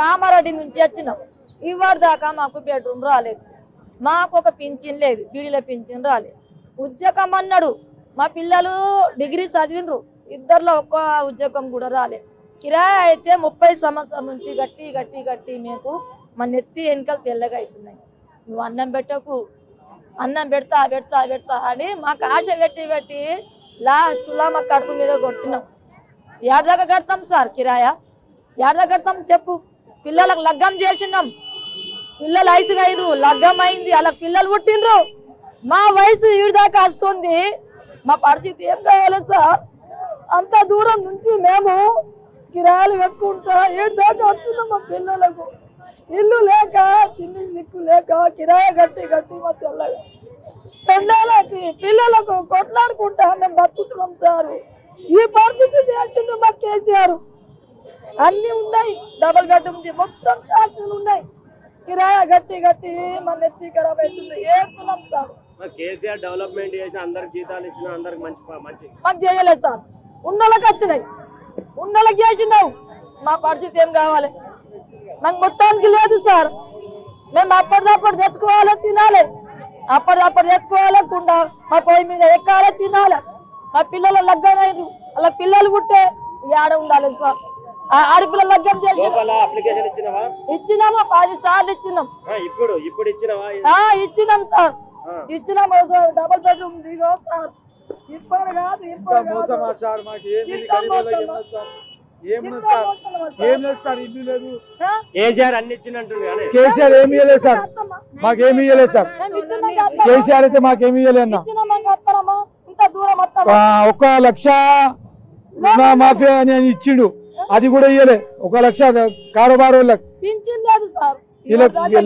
కామారెడ్డి నుంచి వచ్చినాం. ఇవాడు దాకా మాకు బెడ్రూమ్ రాలేదు. మాకు ఒక పింఛన్ లేదు బీడీల పింఛన్ రాలేదు. ఉద్యోగం అన్నాడు. మా పిల్లలు డిగ్రీ చదివినరు ఇద్దరిలో ఒక్క ఉద్యోగం కూడా రాలేదు. కిరాయి అయితే ముప్పై సంవత్సరం నుంచి గట్టి గట్టి గట్టి మీకు మా నెత్తి వెనుకలు తెల్లగా అవుతున్నాయి. నువ్వు అన్నం పెట్టకు. అన్నం పెడతా పెడతా పెడతా అని మాకు ఆశ పెట్టి పెట్టి లాస్ట్లో మా కడుపు మీద కొట్టినాం. ఏడదాకా కడతాం సార్ కిరాయా? ఏడదాకా కడతాం చెప్పు. పిల్లలకు లగ్గం చేసినాం. పిల్లలు ఐసుగా అయ్యారు లగ్గం అయింది అలా పిల్లలు పుట్టిండ్రు. మా వయసు వీడిదాకా దాకా వస్తుంది. మా పరిస్థితి ఏం కావాలి సార్? అంత దూరం నుంచి మేము కిరాయిలు పెట్టుకుంటా ఏడు దాకా వస్తున్నాం మా పిల్లలకు. ఇల్లు లేక తిండి దిక్కు లేక కిరాయి గట్టి గట్టి మా తెల్లగా. పిల్లలకి పిల్లలకు కొట్లాడుకుంటా మేము బతుకుతున్నాం సారు. ఈ పరిస్థితి చేసిండు మా కేసీఆర్. అన్ని ఉన్నాయి. డబల్ బెడ్రూమ్ మొత్తం షాపులు ఉన్నాయి. కిరాయా గట్టి గట్టి మన నెత్తి ఖరాబ్ అవుతుంది ఏడుతున్నాం సార్? కేసీఆర్ డెవలప్మెంట్ చేసి అందరికి జీతాలు ఇచ్చిన అందరికి మంచి మంచి. మాకు చేయలేదు సార్. ఉన్నోళ్ళకి వచ్చినాయి. ఉన్నోళ్ళకి చేసినావు. మా పరిస్థితి ఏం కావాలి? మాకు మొత్తానికి లేదు సార్. మేము అప్పటిదప్పుడు తెచ్చుకోవాలి తినాలి. అప్పటిదప్పుడు తెచ్చుకోవాలి కుండ మా పొయ్యి మీద ఎక్కాలి తినాలి. మా పిల్లలు లగ్గనైరు అలా పిల్లలు పుట్టే ఆడ ఉండాలి సార్. ఆడపిల్ల చేసి ఇచ్చినవా? ఇచ్చినాము పది సార్లు ఇచ్చినాం. ఆ, ఇప్పుడు ఇప్పుడు ఇచ్చినవా? ఆ ఇచ్చినాం సార్. డబల్ బెడ్రూమ్ దిగో సార్ ఇప్పుడు కాదు ఇప్పుడు? కేసీఆర్ అన్ని ఇచ్చినట్టుంది కానీ. కేసీఆర్ ఏమి ఇవ్వలేదు సార్. మాకేమి ఇవ్వలేదు సార్. కేసీఆర్ అయితే మాకేమి ఇవ్వలేదు అన్న. ఇచ్చినాం ఇంకా వస్తారమ్మా. ఇంత దూరం వస్తామా? ఆ, ఒక లక్ష అని అని ఇచ్చిండు. అది కూడా ఇయ్యలే. ఒక లక్ష కారోబార్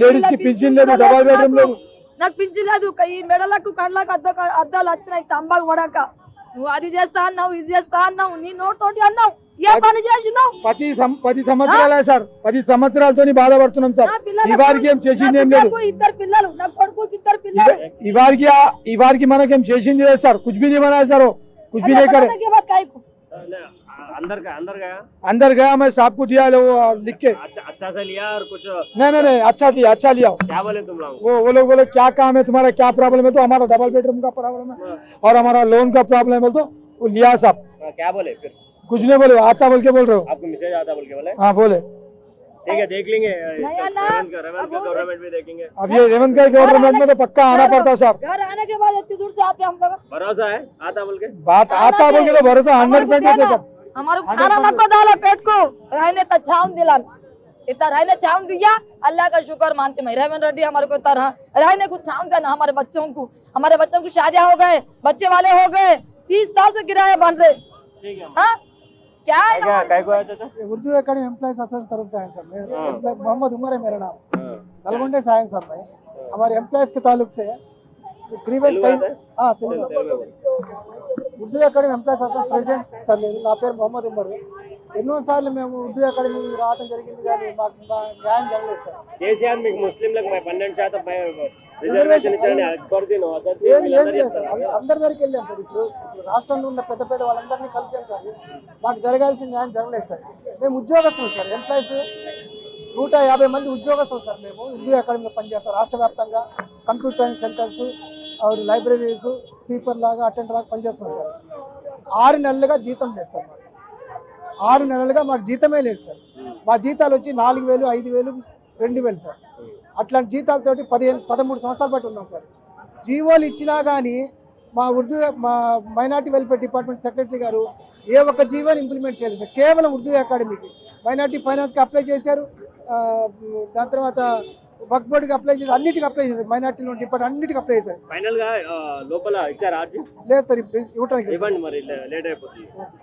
లేడీస్కి పింఛన్ లేదు డబల్ బెడ్రూమ్ లేదు నాకు పింఛన్ లేదు. ఈ మెడలకు కళ్ళకు అద్ద అద్దాలు వచ్చినాయి తంబాకు పడక. నువ్వు అది చేస్తా అన్నావు ఇది చేస్తా అన్నావు నీ నోటితోటి అన్నావు. పది సంవత్సరాలే సార్. పది సంవత్సరాలతో బాధపడుతున్నాం సార్. ఇవారికి ఏం చేసింది ఏం లేదు. ఇద్దరు పిల్లలు ఇద్దరు పిల్లలు. ఇవారికి ఇవారికి మనకేం చేసింది లేదు సార్. కుజ్బీ మన సార్? కుజ్బీ अंदर का अंदर गया। अंदर गया मैं साहब को दिया वो लिख के। अच्छा अच्छा से लिया और कुछ नहीं नहीं नहीं अच्छा दिया अच्छा लिया। क्या बोले तुम लोग? वो वो लोग बोले क्या काम है तुम्हारा क्या प्रॉब्लम है? तो हमारा डबल बेडरूम का प्रॉब्लम है। और हमारा लोन का प्रॉब्लम है तो वो लिया साहब हाँ, क्या बोले फिर? कुछ नहीं बोले आता बोल के बोल रहे हो। आपको मैसेज आता बोल के बोले? हाँ बोले। ठीक है देख लेंगे। गवर्नमेंट भी देखेंगे। अब ये रेवंत का गवर्नमेंट में तो पक्का आना पड़ता है साहब घर आने के बाद इतनी दूर से आते हम लोग? भरोसा है? आता बोल के? बात आता बोल के तो भरोसा हंड्रेड परसेंट है हमारो खाना मको डाले पेट को रहने त छावन दिलन। इतना रहने छावन दिया अल्लाह का शुक्र मानते मैं। रहमन रेड्डी हमारे को तरह रहने को छावन देना हमारे बच्चों को। हमारे बच्चों को शादियाँ हो गए बच्चे वाले हो गए तीस साल से किराया बाँध रहे। ठीक है। हाँ? क्या है क्या काय को? है चाचा उर्दू एकेडमी अकेडमी एम्प्लॉय तरफ़ से हैं सर मेरा मोहम्मद उमर है मेरा नाम। नलगुंडे से सर सब हमारे एम्प्लॉयज़ के ताल्लुक से ग्रीवेंस कई हाँ Telugu. Urdu academy employees association president sir నేను నా పేరు మొహమ్మద్ ఉమర్. ఎన్నోసార్లు మేము ఉర్దూ అకాడమీ రావడం జరిగింది కానీ మాకు న్యాయం జరగలేదు సార్. అందరి దగ్గరికి వెళ్ళాం సార్ ఇప్పుడు. రాష్ట్రంలో ఉన్న పెద్ద పెద్ద వాళ్ళందరినీ కలిసాం సార్. మాకు జరగాల్సిన న్యాయం జరగలేదు సార్. మేము ఉద్యోగస్తులు సార్. ఎంప్లాయీస్ నూట యాభై మంది ఉద్యోగస్తులు సార్ మేము ఉర్దూ అకాడమీలో పనిచేస్తాం. రాష్ట్ర వ్యాప్తంగా కంప్యూటర్ సెంటర్స్ ఆరు లైబ్రరీస్ స్వీపర్ లాగా అటెండర్ లాగా పనిచేస్తున్నాం సార్. ఆరు నెలలుగా జీతం లేదు సార్ ఆరు నెలలుగా మాకు జీతమే లేదు సార్. మా జీతాలు వచ్చి నాలుగు వేలు ఐదు వేలు రెండు వేలు సార్. అట్లాంటి జీతాలతోటి పదిహేను పదమూడు సంవత్సరాలు బట్టి ఉన్నాం సార్. జీవోలు ఇచ్చినా కానీ మా ఉర్దూ మా మైనార్టీ వెల్ఫేర్ డిపార్ట్మెంట్ సెక్రటరీ గారు ఏ ఒక్క జీవోని ఇంప్లిమెంట్ చేయలేదు సార్. కేవలం ఉర్దూ అకాడమీకి. మైనార్టీ ఫైనాన్స్కి అప్లై చేశారు. దాని తర్వాత వర్క్ బోర్డుకి అప్లై చేసి అన్నిటికీ అప్లై చేశారు. మైనార్టీ లోన్ డిపార్ట్మెంట్ అన్నిటికీ అప్లై చేశారు. ఫైనల్గా ఆ, లోపల ఇచ్చారు ఆర్జీ? లేదు సార్ ఇప్పుడు ఇవ్వటానికి ఇవ్వండి మరి లేట్ అయిపోతుంది.